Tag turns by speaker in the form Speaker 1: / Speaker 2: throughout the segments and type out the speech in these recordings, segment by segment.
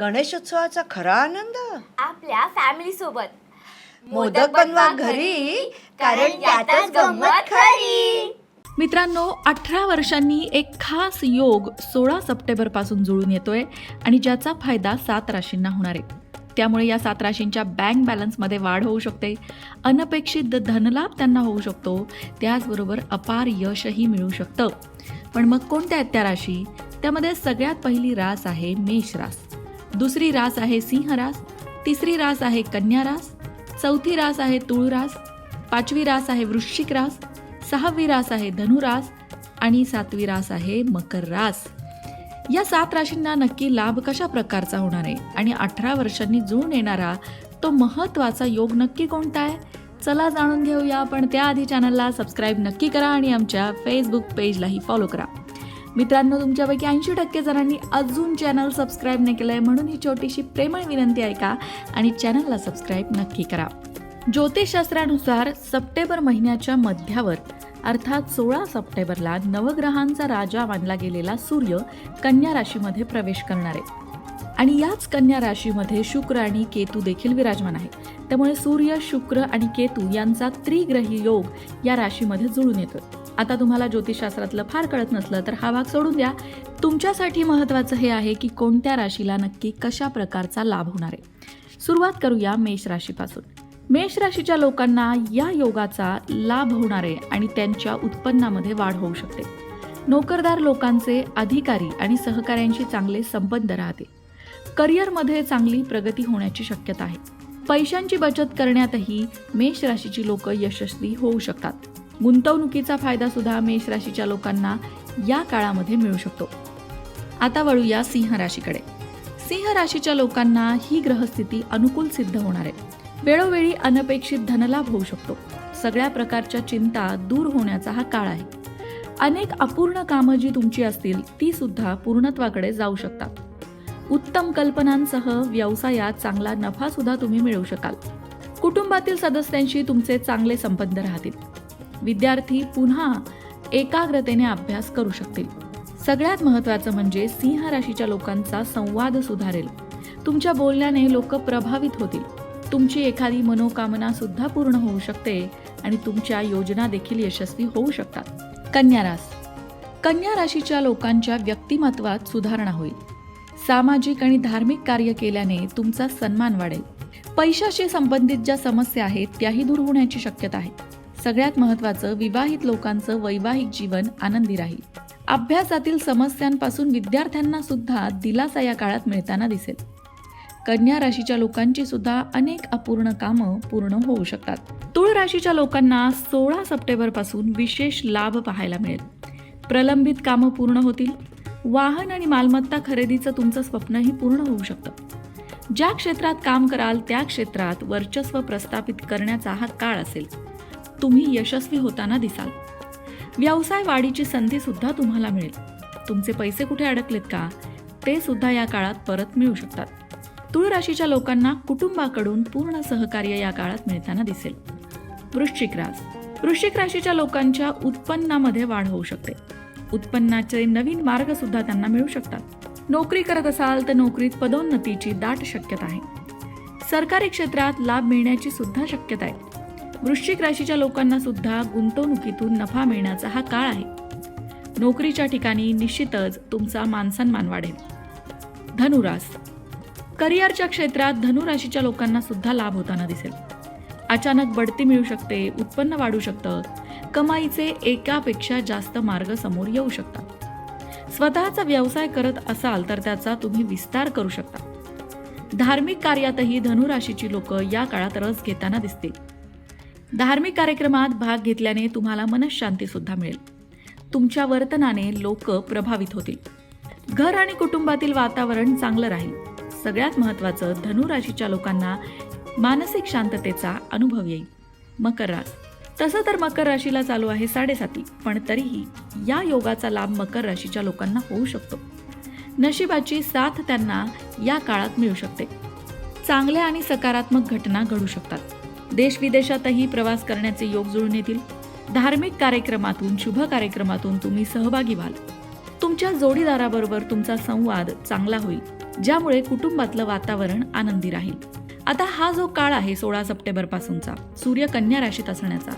Speaker 1: गणेशोत्सवाचा खरा आनंद?
Speaker 2: आपल्या फॅमिली सोबत.
Speaker 1: मोदक बनवा घरी कारण त्यातच गंमत खरी.
Speaker 3: मित्रांनो अठरा वर्षांनी एक खास योग सोळा सप्टेंबरपासून जुळून येतोय आणि ज्याचा फायदा सात राशींना होणार आहे. त्यामुळे या सात राशींच्या बँक बॅलन्समध्ये वाढ होऊ शकते. अनपेक्षित धनलाभ त्यांना होऊ शकतो. त्याचबरोबर अपार यशही मिळू शकतं. पण मग कोणत्या आहेत त्या राशी? त्यामध्ये सगळ्यात पहिली रास आहे मेष रास. दुसरी रास आहे सिंह रास तिसरी रास आहे कन्या रास चौथी रास आहे तुळ रास पाचवी रास आहे वृश्चिक रास सहावी रास आहे धनुरास आणि सातवी रास आहे मकर रास. या सात राशींना नक्की लाभ कशा प्रकारचा होणार आहे? आणि अठरा वर्षांनी जुळून येणारा तो महत्त्वाचा योग नक्की कोणता आहे? चला जाणून घेऊया. पण त्याआधी चॅनलला सबस्क्राईब नक्की करा आणि आमच्या फेसबुक पेजलाही फॉलो करा. मित्रांनो तुमच्यापैकी ऐंशी टक्के जणांनी अजून चॅनल सबस्क्राईब नाही केलं आहे म्हणून ही छोटीशी प्रेमळ विनंती ऐका आणि चॅनलला सबस्क्राईब नक्की करा. ज्योतिषशास्त्रानुसार सप्टेंबर महिन्याच्या मध्यावर अर्थात सोळा सप्टेंबरला नवग्रहांचा राजा मानला गेलेला सूर्य कन्या राशीमध्ये प्रवेश करणार आहे. आणि याच कन्या राशीमध्ये शुक्र आणि केतू देखील विराजमान आहे त्यामुळे सूर्य शुक्र आणि केतू यांचा त्रिग्रही योग या राशीमध्ये जुळून येतो आता तुम्हाला ज्योतिषशास्त्रातलं फार कळत नसलं तर हा भाग सोडून द्या. तुमच्यासाठी महत्त्वाचं हे आहे की कोणत्या राशीला नक्की कशा प्रकारचा लाभ होणार आहे. सुरुवात करूया मेष राशीपासून. मेष राशीच्या लोकांना या योगाचा लाभ होणार आहे आणि त्यांच्या उत्पन्नामध्ये वाढ होऊ शकते. नोकरदार लोकांचे अधिकारी आणि सहकाऱ्यांशी चांगले संबंध राहते. करिअरमध्ये चांगली प्रगती होण्याची शक्यता आहे. पैशांची बचत करण्यातही मेष राशीची लोक यशस्वी होऊ शकतात. गुंतवणुकीचा फायदा सुद्धा मेष राशीच्या लोकांना या काळामध्ये मिळू शकतो. आता वळूया सिंह राशीकडे. सिंह राशीच्या लोकांना ही ग्रहस्थिती अनुकूल सिद्ध होणार आहे. वेळोवेळी अनपेक्षित धनलाभ होऊ शकतो. सगळ्या प्रकारच्या चिंता दूर होण्याचा हा काळ आहे. अनेक अपूर्ण कामं जी तुमची असतील ती सुद्धा पूर्णत्वाकडे जाऊ शकतात. उत्तम कल्पनांसह व्यवसायात चांगला नफा सुद्धा तुम्ही मिळवू शकाल. कुटुंबातील सदस्यांशी तुमचे चांगले संबंध राहतील. विद्यार्थी पुन्हा एकाग्रतेने अभ्यास करू शकतील. सगळ्यात महत्त्वाचं म्हणजे सिंह राशीच्या लोकांचा संवाद सुधारेल. तुमच्या बोलण्याने लोक प्रभावित होतील. तुमची एखादी मनोकामना सुद्धा पूर्ण होऊ शकते आणि तुमच्या योजना देखील यशस्वी होऊ शकतात. कन्या रास. कन्या राशीच्या लोकांच्या व्यक्तिमत्वात सुधारणा होईल. सामाजिक आणि धार्मिक कार्य केल्याने तुमचा सन्मान वाढेल. पैशाशी संबंधित ज्या समस्या आहेत त्याही दूर होण्याची शक्यता आहे. सगळ्यात महत्त्वाचं विवाहित लोकांचं वैवाहिक जीवन आनंदी राहील. अभ्यासातील समस्यांपासून विद्यार्थ्यांना सुद्धा दिलासा या काळात मिळताना दिसेल. कन्या राशीच्या लोकांची सुद्धा अनेक अपूर्ण कामं पूर्ण होऊ शकतात. तुळ राशीच्या लोकांना सोळा सप्टेंबरपासून विशेष लाभ पाहायला मिळेल. प्रलंबित कामं पूर्ण होतील. वाहन आणि मालमत्ता खरेदीचं तुमचं स्वप्नही पूर्ण होऊ शकतं. ज्या क्षेत्रात काम कराल त्या क्षेत्रात वर्चस्व प्रस्थापित करण्याचा हा काळ असेल. तुम्ही यशस्वी होताना दिसाल. व्यवसाय वाढीची संधी सुद्धा तुम्हाला मिळेल. तुमचे पैसे कुठे अडकलेत का? ते सुद्धा या काळात परत मिळू शकतात. तुळ राशीच्या लोकांना कुटुंबाकडून पूर्ण सहकार्य या काळात मिळताना दिसेल. वृश्चिक रास वृश्चिक राशीच्या लोकांच्या उत्पन्नामध्ये वाढ होऊ शकते. उत्पन्नाचे नवीन मार्ग सुद्धा त्यांना मिळू शकतात. नोकरी करत असाल तर नोकरीत पदोन्नतीची दाट शक्यता आहे. सरकारी क्षेत्रात लाभ मिळण्याची सुद्धा शक्यता आहे. वृश्चिक राशीच्या लोकांना सुद्धा गुंतवणुकीतून नफा मिळण्याचा हा काळ आहे. नोकरीच्या ठिकाणी निश्चितच तुमचा मानसन्मान वाढेल. धनुरास. करिअरच्या क्षेत्रात धनुराशीच्या लोकांना सुद्धा लाभ होताना दिसेल. अचानक बढती मिळू शकते उत्पन्न वाढू शकतं कमाईचे एकापेक्षा जास्त मार्ग समोर येऊ शकतात. स्वतःचा व्यवसाय करत असाल तर त्याचा तुम्ही विस्तार करू शकता. धार्मिक कार्यातही धनुराशीची लोक या काळात रस घेताना दिसतील. धार्मिक कार्यक्रमात भाग घेतल्याने तुम्हाला मनशांती सुद्धा मिळेल. तुमच्या वर्तनाने लोक प्रभावित होतील. घर आणि कुटुंबातील वातावरण चांगलं राहील. सगळ्यात महत्त्वाचं धनुराशीच्या लोकांना मानसिक शांततेचा अनुभव येईल. मकर रास तसं तर मकर राशीला चालू आहे साडेसाती पण तरीही या योगाचा लाभ मकर राशीच्या लोकांना होऊ शकतो. नशिबाची साथ त्यांना या काळात मिळू शकते. चांगल्या आणि सकारात्मक घटना घडू शकतात. देश विदेशातही प्रवास करण्याचे योग जुळून येतील. धार्मिक कार्यक्रमातून शुभ कार्यक्रमातून तुम्ही सहभागी व्हाल. तुमच्या जोडीदाराबरोबर तुमचा संवाद चांगला होईल ज्यामुळे कुटुंबातलं वातावरण आनंदी राहील. आता हा जो काळ आहे सोळा सप्टेंबर पासूनचा सूर्य कन्या राशीत असण्याचा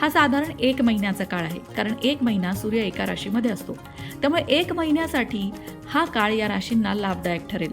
Speaker 3: हा साधारण एक महिन्याचा काळ आहे कारण एक महिना सूर्य एका राशीमध्ये असतो. त्यामुळे एक महिन्यासाठी हा काळ या राशींना लाभदायक ठरेल.